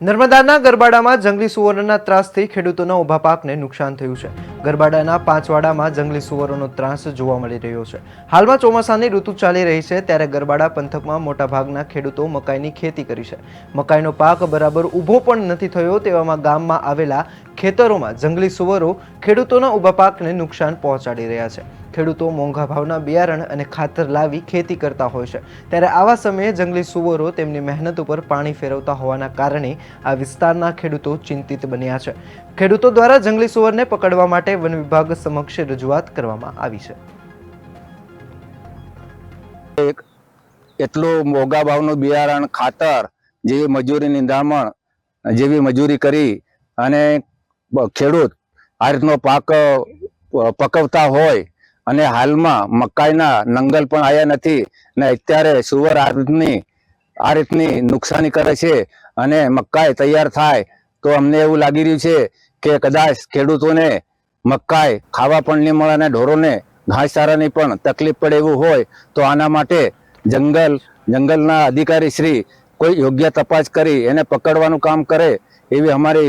નર્મદાના ગરબાડામાં જંગલી સુવર્ણના ત્રાસથી ખેડૂતોના ઊભા પાકને નુકસાન થયું છે. ગરબાડાના પાંચવાડામાં જંગલી સુવરોનો ત્રાસ જોવા મળી રહ્યો છે. હાલમાં ચોમાસાની ઋતુ ચાલી રહી છે ત્યારે ગરબાડા પંથકમાં મોટાભાગના ખેડૂતો મકાઈની ખેતી કરી છે. મકાઈનો પાક બરાબર ઊભો પણ નથી થયો તેવામાં ગામમાં આવેલા ખેતરોમાં જંગલી સુવરો ખેડૂતોના ઊભા પાકને નુકસાન પહોંચાડી રહ્યા છે. ખેડૂતો મોંઘા ભાવના બિયારણ અને ખાતર લાવી ખેતી કરતા હોય છે. ત્યારે આવા સમયે જંગલી સુવરો તેમની મહેનત ઉપર પાણી ફેરવતા હોવાના કારણે આ વિસ્તારના ખેડૂતો ચિંતિત બન્યા છે. ખેડૂતો દ્વારા જંગલી સુવરને પકડવા માટે વન વિભાગ સમક્ષ રજૂઆત કરવામાં આવી છે. એટલું મોંઘા ભાવનું બિયારણ, ખાતર જેવી મજૂરી નિંદામણ, જેવી મજૂરી કરી અને ખેડૂત આ રીતનો પાક પકવતા હોય અને હાલમાં મકાઈના નંગલ પણ આવ્યા નથી ને અત્યારે સુવર આ રીતની આ રીતની નુકસાની કરે છે અને મકાઈ તૈયાર થાય, તો અમને એવું લાગી રહ્યું છે કે કદાચ ખેડૂતોને મકાઈ ખાવા પણ નહીં મળે અને ઢોરોને ઘાસચારાની પણ તકલીફ પડે એવું હોય, તો આના માટે જંગલ, જંગલના અધિકારી શ્રી કોઈ યોગ્ય તપાસ કરી, એને પકડવાનું કામ કરે, એવી અમારી